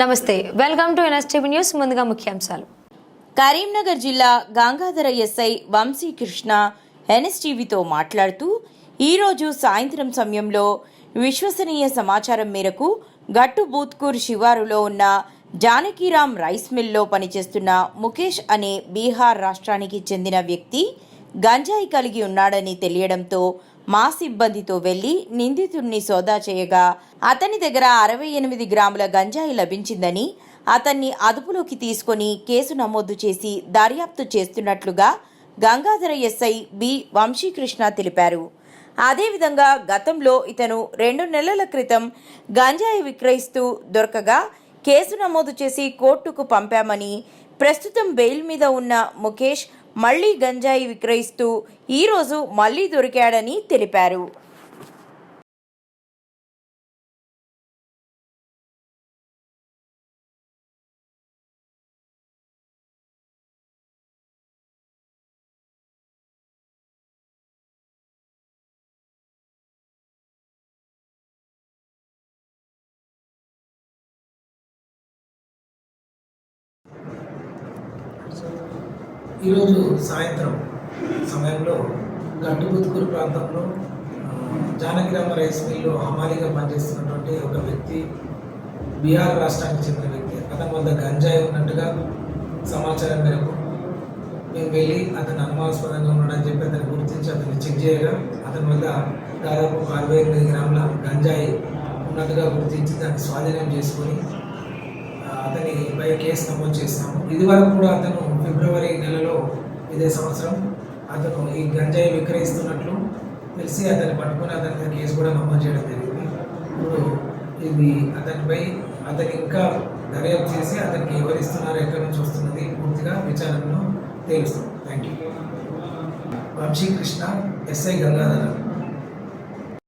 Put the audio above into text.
నమస్తే welcome to NSTV news ముందుగా ముఖ్యాంశాలు. కరీంనగర్ జిల్లా గంగాధర ఎస్ఐ వంశీకృష్ణ ఎన్ఎస్టీవీతో మాట్లాడుతూ ఈరోజు సాయంత్రం సమయంలో విశ్వసనీయ సమాచారం మేరకు గట్టు బూత్కూర్ శివారులో ఉన్న జానకీరామ్ రైస్ మిల్లో పనిచేస్తున్న ముఖేష్ అనే బీహార్ రాష్ట్రానికి చెందిన వ్యక్తి గంజాయి కలిగి ఉన్నాడని తెలియడంతో మా సిబ్బందితో వెళ్ళి నిందితుడిని సోదా చేయగా అతని దగ్గర అరవై ఎనిమిది గ్రాముల గంజాయి లభించిందని అతన్ని అదుపులోకి తీసుకొని కేసు నమోదు చేసి దర్యాప్తు చేస్తున్నట్లుగా గంగాధర ఎస్ఐ బి వంశీకృష్ణ తెలిపారు. అదేవిధంగా గతంలో ఇతను రెండు నెలల క్రితం గంజాయి విక్రయిస్తూ దొరకగా కేసు నమోదు చేసి కోర్టుకు పంపామని ప్రస్తుతం బెయిల్ మీద ఉన్న ముఖేష్ మళ్ళీ గంజాయి విక్రయిస్తూ ఈరోజు మళ్ళీ దొరికాడని తెలిపారు ఈరోజు సాయంత్రం సమయంలో గట్టుబుత్కూరు ప్రాంతంలో ఆ, జానకిరామ రైస్ మిల్లు హమాలీగా పనిచేస్తున్నటువంటి ఒక వ్యక్తి బీహార్ రాష్ట్రానికి చెందిన వ్యక్తి. అతని వద్ద గంజాయి ఉన్నట్టుగా సమాచారం మేరకు మేము వెళ్ళి అతను అనుమానాస్పదంగా ఉన్నాడని చెప్పి అతను గుర్తించి అతన్ని చెక్ చేయగా అతని వద్ద దాదాపు ఒక అరవై ఎనిమిది గ్రాముల గంజాయి ఉన్నట్టుగా గుర్తించి దాన్ని స్వాధీనం చేసుకొని అతని అతనిపై కేసు నమోదు చేస్తాము ఇది వరకు కూడా అతను ఫిబ్రవరి నెలలో ఇదే సంవత్సరం అతను ఈ గంజాయి విక్రయిస్తున్నట్లు తెలిసి అతన్ని పట్టుకుని అతని మీద కేసు కూడా నమోదు చేయడం జరిగింది. ఇప్పుడు ఇది అతనిపై అతని ఇంకా దర్యాప్తు చేసి అతనికి ఎవరిస్తున్నారు ఎక్కడి నుంచి వస్తున్నది పూర్తిగా విచారణను తేలుస్తాం thank you Vamsikrishna SI Gangadhara